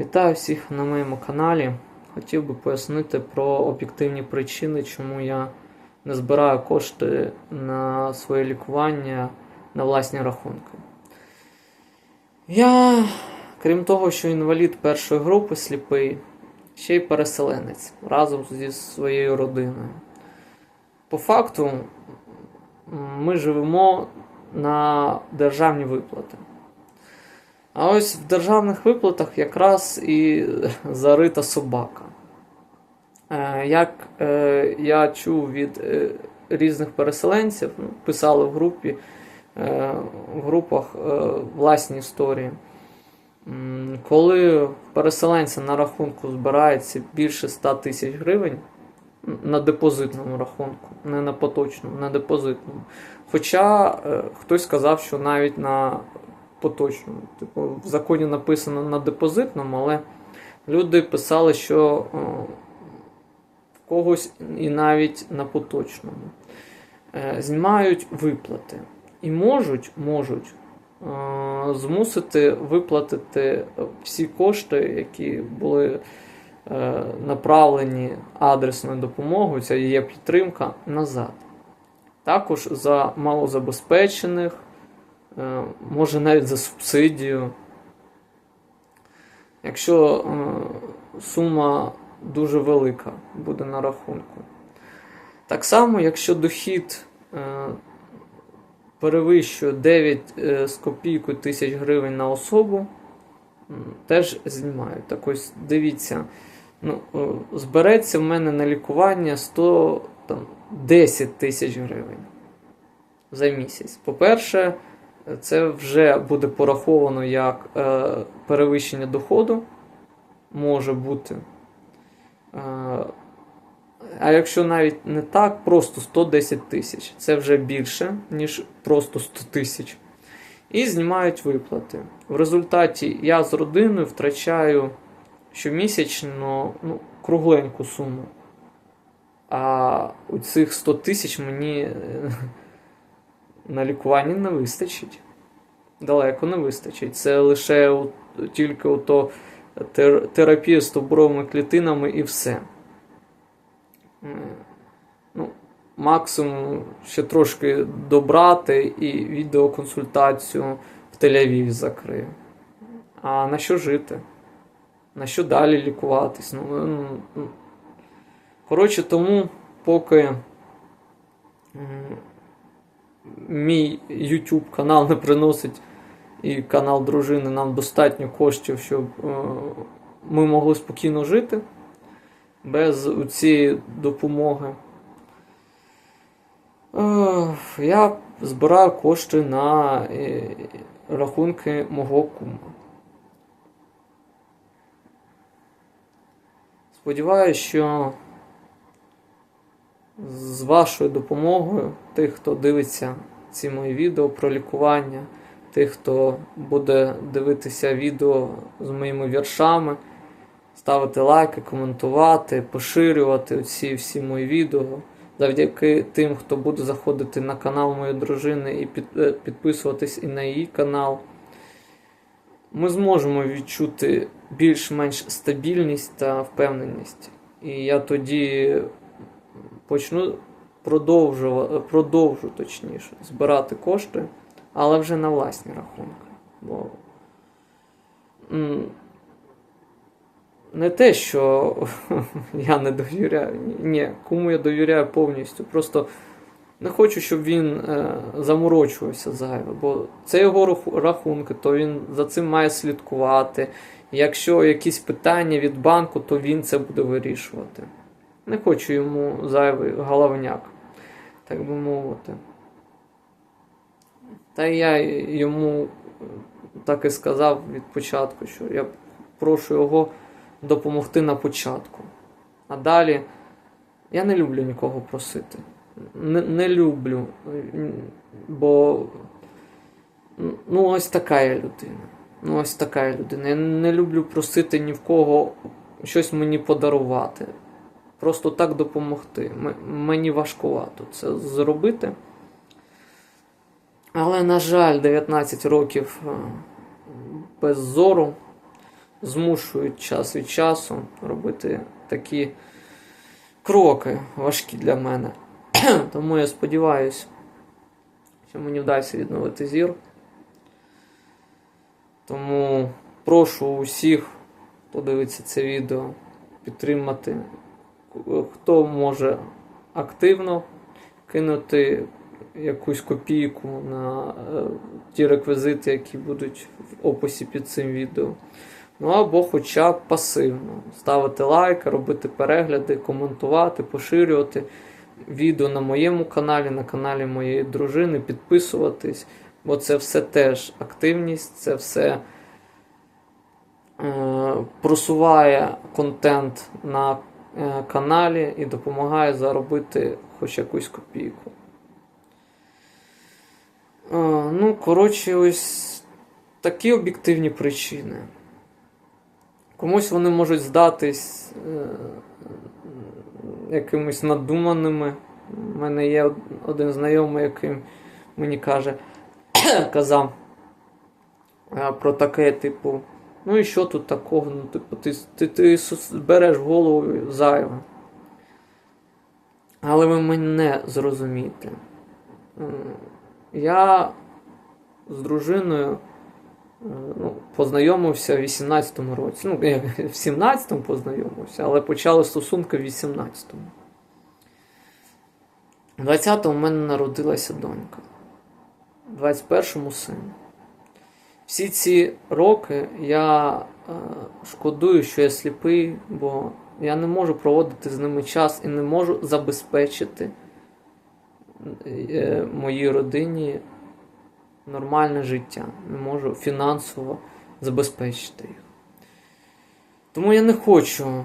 Вітаю всіх на моєму каналі. Хотів би пояснити про об'єктивні причини, чому я не збираю кошти на своє лікування на власні рахунки. Я, крім того, що інвалід першої групи сліпий, ще й переселенець разом зі своєю родиною. По факту, ми живемо на державні виплати. А ось в державних виплатах якраз і зарита собака. Е, Як е, я чув від е, різних переселенців, писали в групі, е, в групах е, власні історії. Коли переселенця на рахунку збирається більше 100 тисяч гривень на депозитному рахунку, не на поточному, на депозитному. Хоча е, хтось сказав, що навіть на поточному. Типу, в законі написано на депозитному, але люди писали, що е, в когось і навіть на поточному. Е, Знімають виплати. І можуть, можуть е, змусити виплатити всі кошти, які були направлені адресною допомогою, це є підтримка назад. Також за малозабезпечених, може навіть за субсидію. Якщо е, сума дуже велика буде на рахунку. Так само, якщо дохід е, перевищує 9 е, з копійкою тисяч гривень на особу, теж знімають. Так ось дивіться, ну, е, збереться в мене на лікування 100, там, 10 тисяч гривень за місяць. По-перше, це вже буде пораховано як е, перевищення доходу, може бути. Е, а якщо навіть не так, просто 110 тисяч. Це вже більше, ніж просто 100 тисяч. І знімають виплати. В результаті я з родиною втрачаю щомісячно ну, кругленьку суму. А у цих 100 тисяч мені е, на лікуванні не вистачить. Далеко не вистачить. Це лише у, тільки ото тер, терапія з стовбуровими клітинами і все. Ну, максимум ще трошки добрати і відеоконсультацію в Тель-Авіві закрию. А на що жити? На що далі лікуватись? Ну, ну, ну. Коротше, тому поки мій YouTube канал не приносить і канал дружини нам достатньо коштів, щоб е, ми могли спокійно жити без цієї допомоги. Е, Я збираю кошти на е, рахунки мого кума. Сподіваюсь, що з вашою допомогою, тих, хто дивиться ці мої відео про лікування, тих, хто буде дивитися відео з моїми віршами, ставити лайки, коментувати, поширювати ці всі мої відео. Завдяки тим, хто буде заходити на канал моєї дружини і е, підписуватись і на її канал, ми зможемо відчути більш-менш стабільність та впевненість. І я тоді почну продовжу точніше, збирати кошти, але вже на власні рахунки. Бо не те, що я не довіряю. Ні, кому я довіряю повністю. Просто не хочу, щоб він е, заморочувався зайве, бо це його раху- рахунки, то він за цим має слідкувати. Якщо якісь питання від банку, то він це буде вирішувати. Не хочу йому зайвий головняк, так би мовити. Та я йому так і сказав від початку, що я прошу його допомогти на початку. А далі я не люблю нікого просити. Не, не люблю. Бо ну ось така я людина. Ну ось така я людина. Я не люблю просити ні в кого щось мені подарувати. Просто так допомогти. Мені важкувато це зробити. Але, на жаль, 19 років е, без зору змушують час від часу робити такі кроки важкі для мене. Тому я сподіваюся, що мені вдасться відновити зір. Тому прошу усіх, хто дивиться це відео, підтримати, хто може активно кинути якусь копійку на е, ті реквізити, які будуть в описі під цим відео. Ну або хоча б пасивно ставити лайки, робити перегляди, коментувати, поширювати відео на моєму каналі, на каналі моєї дружини, підписуватись, бо це все теж активність, це все е, просуває контент на каналі і допомагає заробити хоч якусь копійку. Е, ну, коротше, ось такі об'єктивні причини. Комусь вони можуть здатись е, якимись надуманими. У мене є один знайомий, який мені каже, казав е, про таке, типу, ну і що тут такого? Ну, типу, ти, ти, ти береш голову зайве. Але ви мене зрозумієте. Я з дружиною е, ну, познайомився в 18-му році. Ну, я в 17-му познайомився, але почали стосунки в 18-му. У 20-му в мене народилася донька. В 21-му син. Всі ці роки я е, шкодую, що я сліпий, бо я не можу проводити з ними час і не можу забезпечити е, моїй родині нормальне життя. Не можу фінансово забезпечити їх. Тому я не хочу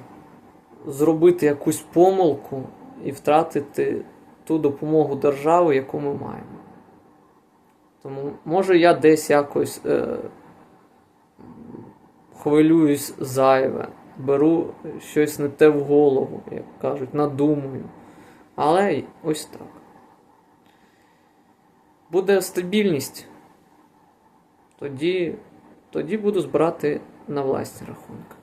зробити якусь помилку і втратити ту допомогу держави, яку ми маємо. Тому, може, я десь якось е, хвилююсь зайве, беру щось не те в голову, як кажуть, надумую. Але ось так. Буде стабільність, тоді, тоді буду збирати на власні рахунки.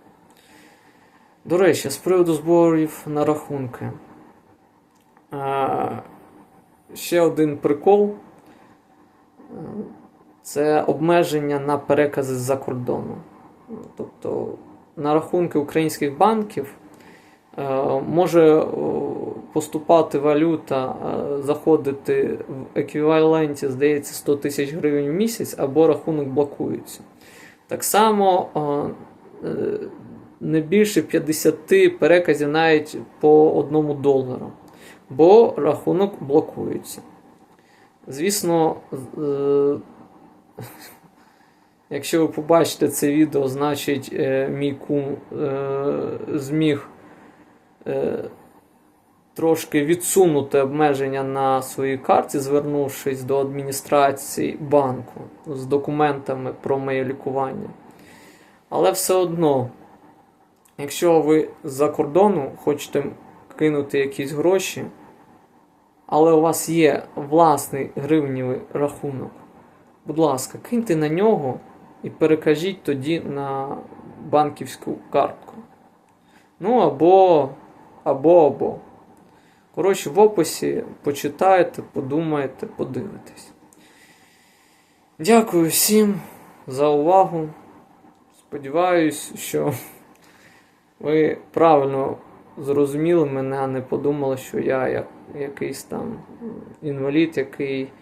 До речі, з приводу зборів на рахунки. Ще один прикол. Це обмеження на перекази з-за кордону. Тобто на рахунки українських банків е, може е, поступати валюта, е, заходити в еквіваленті, здається, 100 тисяч гривень в місяць, або рахунок блокується. Так само не більше 50 переказів навіть по одному долару, бо рахунок блокується. Звісно, якщо ви побачите це відео, значить е, мій кум е, зміг е, трошки відсунути обмеження на своїй карті, звернувшись до адміністрації банку з документами про моє лікування. Але все одно, якщо ви з-за кордону хочете кинути якісь гроші, але у вас є власний гривнівий рахунок, будь ласка, киньте на нього і перекажіть тоді на банківську картку. Ну або, або, або. Коротше, в описі почитайте, подумайте, подивитесь. Дякую всім за увагу. Сподіваюсь, що ви правильно зрозуміли мене, а не подумали, що я як якийсь там інвалід, який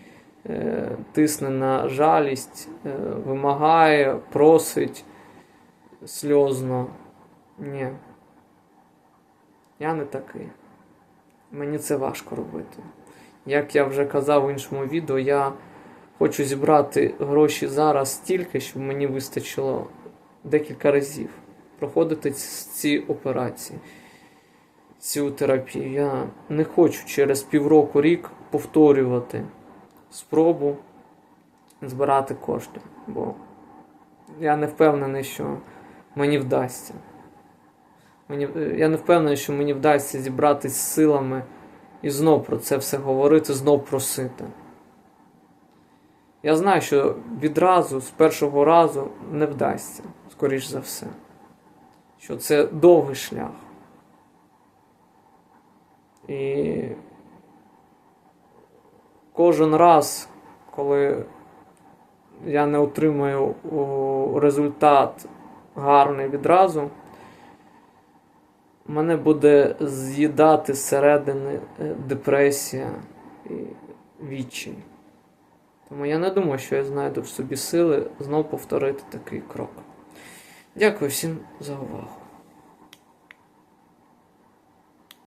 тисне на жалість, е, вимагає, просить сльозно. Ні. Я не такий. Мені це важко робити. Як я вже казав в іншому відео, я хочу зібрати гроші зараз стільки, щоб мені вистачило декілька разів проходити ці операції, цю терапію. Я не хочу через півроку рік повторювати спробу збирати кошти, бо я не впевнений, що мені вдасться. Мені, я не впевнений, що мені вдасться зібратися з силами і знов про це все говорити, знов просити. Я знаю, що відразу, з першого разу не вдасться, скоріш за все. що це довгий шлях. І кожен раз, коли я не отримую результат гарний відразу, мене буде з'їдати зсередини е, депресія і відчай. Тому я не думаю, що я знайду в собі сили знов повторити такий крок. Дякую всім за увагу.